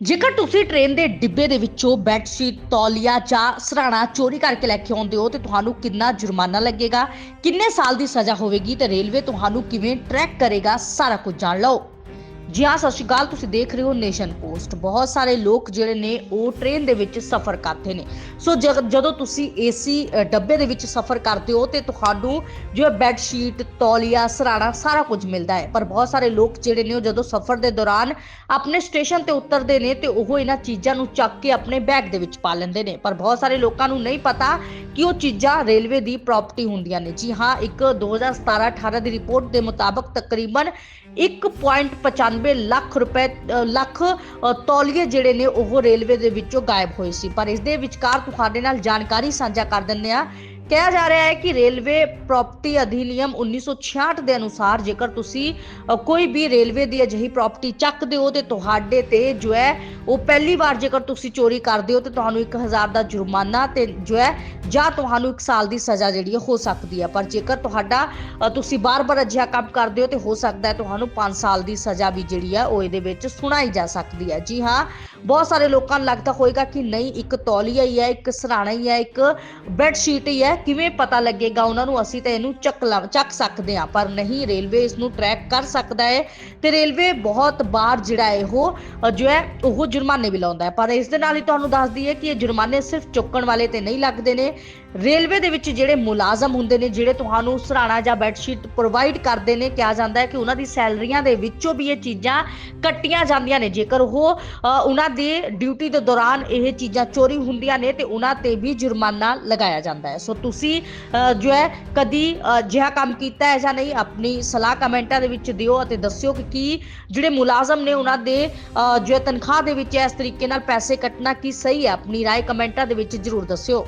ਜੇਕਰ ਤੁਸੀਂ ਟ੍ਰੇਨ ਦੇ ਡਿੱਬੇ ਦੇ ਵਿੱਚੋਂ ਬੈੱਡ ਸ਼ੀਟ ਤੌਲੀਆ ਜਾਂ ਸਰਾਣਾ ਚੋਰੀ ਕਰਕੇ ਲੈ ਕੇ ਆਉਂਦੇ ਹੋ, ਤੇ ਤੁਹਾਨੂੰ ਕਿੰਨਾ ਜੁਰਮਾਨਾ ਲੱਗੇਗਾ? ਕਿੰਨੇ ਸਾਲ ਦੀ ਸਜ਼ਾ ਹੋਵੇਗੀ? ਤੇ ਰੇਲਵੇ ਤੁਹਾਨੂੰ ਕਿਵੇਂ ਟਰੈਕ ਕਰੇਗਾ? ਸਾਰਾ ਕੁਝ ਜਾਣ ਲਓ। ਜੀ ਹਾਂ, ਸਤਿ ਸ਼੍ਰੀ ਅਕਾਲ। ਤੁਸੀਂ ਦੇਖ ਰਹੇ ਹੋ ਨੇਸ਼ਨ ਪੋਸਟ। ਬਹੁਤ ਸਾਰੇ ਲੋਕ ਜਿਹੜੇ ਨੇ, ਉਹ ਟ੍ਰੇਨ ਦੇ ਵਿੱਚ ਸਫ਼ਰ ਕਰਦੇ ਨੇ। ਸੋ ਜਦ- ਜਦੋਂ ਤੁਸੀਂ ਏਸੀ ਡੱਬੇ ਦੇ ਵਿੱਚ ਸਫ਼ਰ ਕਰਦੇ ਹੋ, ਤੇ ਤੁਹਾਨੂੰ ਜੋ ਹੈ ਬੈੱਡ ਸ਼ੀਟ ਤੌਲੀਆ, ਸਰਾਣਾ, ਸਾਰਾ ਕੁਝ ਮਿਲਦਾ ਹੈ। ਪਰ ਬਹੁਤ ਸਾਰੇ ਲੋਕ ਜਿਹੜੇ ਨੇ, ਉਹ ਜਦੋਂ ਸਫ਼ਰ ਦੇ ਦੌਰਾਨ ਆਪਣੇ ਸਟੇਸ਼ਨ ਤੇ ਉਤਰਦੇ ਨੇ, ਤੇ ਉਹ ਇਹਨਾਂ ਚੀਜ਼ਾਂ ਨੂੰ ਚੱਕ ਕੇ ਆਪਣੇ ਬੈਗ ਦੇ ਵਿੱਚ ਪਾ ਲੈਂਦੇ ਨੇ। ਪਰ ਬਹੁਤ ਸਾਰੇ ਲੋਕਾਂ ਨੂੰ ਨਹੀਂ ਪਤਾ ਕਿ ਉਹ ਚੀਜ਼ਾਂ ਰੇਲਵੇ ਦੀ ਪ੍ਰਾਪਰਟੀ ਹੁੰਦੀਆਂ ਨੇ। ਜੀ ਹਾਂ, ਇੱਕ 2017-18 ਦੀ ਰਿਪੋਰਟ ਦੇ ਮੁਤਾਬਕ ਤਕਰੀਬਨ 1.95 ਲੱਖ ਰੁਪਏ ਲੱਖ ਤੌਲੀਏ ਜਿਹੜੇ ਨੇ ਉਹ ਰੇਲਵੇ ਦੇ ਵਿੱਚੋਂ ਗਾਇਬ ਹੋਏ ਸੀ। ਪਰ ਇਸ ਦੇ ਵਿਚਕਾਰ ਤੁਹਾਡੇ ਨਾਲ ਜਾਣਕਾਰੀ ਸਾਂਝਾ ਕਰ ਦਿੰਦੇ ਆ ਕਿਹਾ ਜਾ ਰਿਹਾ ਹੈ ਕਿ ਰੇਲਵੇ ਪ੍ਰਾਪਰਟੀ ਅਧਿਨਿਯਮ 1966 ਦੇ ਅਨੁਸਾਰ ਜੇਕਰ ਤੁਸੀਂ ਕੋਈ ਵੀ ਰੇਲਵੇ ਦੀ ਅਜਿਹੀ ਪ੍ਰਾਪਰਟੀ ਚੱਕਦੇ ਹੋ ਤੇ ਤੁਹਾਡੇ ਤੇ ਜੋ ਹੈ, ਉਹ ਪਹਿਲੀ ਵਾਰ ਜੇਕਰ ਤੁਸੀਂ ਚੋਰੀ ਕਰਦੇ ਹੋ ਤੇ ਤੁਹਾਨੂੰ 1000 ਦਾ ਜੁਰਮਾਨਾ ਤੇ ਜੋ ਹੈ, ਜਾਂ ਤੁਹਾਨੂੰ 1 ਸਾਲ ਦੀ ਸਜ਼ਾ ਜਿਹੜੀ ਹੈ, ਹੋ ਸਕਦੀ ਹੈ। ਪਰ ਜੇਕਰ ਤੁਹਾਡਾ ਤੁਸੀਂ ਬਾਰ-ਬਾਰ ਅਜਿਹਾ ਕੰਮ ਕਰਦੇ ਹੋ ਤੇ ਹੋ ਸਕਦਾ ਹੈ, ਤੁਹਾਨੂੰ 5 ਸਾਲ ਦੀ ਸਜ਼ਾ ਵੀ ਜਿਹੜੀ ਹੈ, ਉਹ ਇਹਦੇ ਵਿੱਚ ਸੁਣਾਈ ਜਾ ਸਕਦੀ ਹੈ। ਜੀ ਹਾਂ ਬਹੁਤ ਸਾਰੇ ਲੋਕਾਂ ਨੂੰ ਲੱਗਦਾ ਹੋਏਗਾ ਕਿ ਨਹੀਂ, ਇੱਕ ਤੌਲੀਆ ਹੀ ਹੈ, ਇੱਕ ਸਰਾਣਾ ਹੀ ਹੈ, ਇੱਕ ਬੈੱਡ ਸ਼ੀਟ ਹੀ ਹੈ। ਕਿਵੇਂ ਪਤਾ ਲੱਗੇਗਾ? ਉਹਨਾਂ ਨੂੰ ਅਸੀਂ ਤਾਂ ਇਹਨੂੰ ਚੱਕ ਲਾ, ਚੱਕ ਸਕਦੇ ਹਾਂ, ਪਰ ਨਹੀਂ, ਰੇਲਵੇ ਇਸ ਨੂੰ ਟਰੈਕ ਕਰ ਸਕਦਾ ਹੈ। ਤੇ ਰੇਲਵੇ ਬਹੁਤ ਬਾਰ ਜਿਹੜਾ ਹੈ, ਉਹ ਜੋ ਹੈ, ਉਹ ਜੁਰਮਾਨੇ ਵੀ ਲਾਉਂਦਾ ਹੈ। ਪਰ ਇਸ ਦੇ ਨਾਲ ਹੀ ਤੁਹਾਨੂੰ ਦੱਸ ਦਈਏ ਕਿ ਇਹ ਜੁਰਮਾਨੇ ਸਿਰਫ ਚੁੱਕਣ ਵਾਲੇ ਤੇ ਨਹੀਂ ਲੱਗਦੇ ਨੇ। ਰੇਲਵੇ ਦੇ ਵਿੱਚ ਜਿਹੜੇ ਮੁਲਾਜ਼ਮ ਹੁੰਦੇ ਨੇ, ਜਿਹੜੇ ਤੁਹਾਨੂੰ ਸਰਾਣਾ ਜਾਂ ਬੈੱਡਸ਼ੀਟ ਪ੍ਰੋਵਾਈਡ ਕਰਦੇ ਨੇ, ਕਿਹਾ ਜਾਂਦਾ ਹੈ ਕਿ ਉਹਨਾਂ ਦੀ ਸੈਲਰੀਆਂ ਦੇ ਵਿੱਚੋਂ ਵੀ ਇਹ ਚੀਜ਼ਾਂ ਕੱਟੀਆਂ ਜਾਂਦੀਆਂ ਨੇ। ਜੇਕਰ ਉਹ ਉਹਨਾਂ ਦੀ ਡਿਊਟੀ ਦੇ ਦੌਰਾਨ ਇਹ ਚੀਜ਼ਾਂ ਚੋਰੀ ਹੁੰਦੀਆਂ ਨੇ ਤੇ ਉਹਨਾਂ ਤੇ ਵੀ ਜੁਰਮਾਨਾ ਲਗਾਇਆ ਜਾਂਦਾ ਹੈ ਸੋ ਤੁਸੀਂ ਅ, ਜੋ ਹੈ ਕਦੀ ਅ, ਅਜਿਹਾ ਕੰਮ ਕੀਤਾ ਹੈ ਜਾਂ ਨਹੀਂ ਆਪਣੀ ਸਲਾਹ ਕਮੈਂਟਾਂ ਦੇ ਵਿੱਚ ਦਿਓ ਅਤੇ ਦੱਸਿਓ ਕਿ ਕੀ ਜਿਹੜੇ ਮੁਲਾਜ਼ਮ ਨੇ ਉਹਨਾਂ ਦੇ ਅ, ਜੋ ਹੈ ਤਨਖਾਹ ਦੇ ਵਿੱਚ ਇਸ ਤਰੀਕੇ ਨਾਲ ਪੈਸੇ ਕੱਟਣਾ ਕੀ ਸਹੀ ਹੈ ਆਪਣੀ رائے ਕਮੈਂਟਾਂ ਦੇ ਵਿੱਚ ਜ਼ਰੂਰ ਦੱਸਿਓ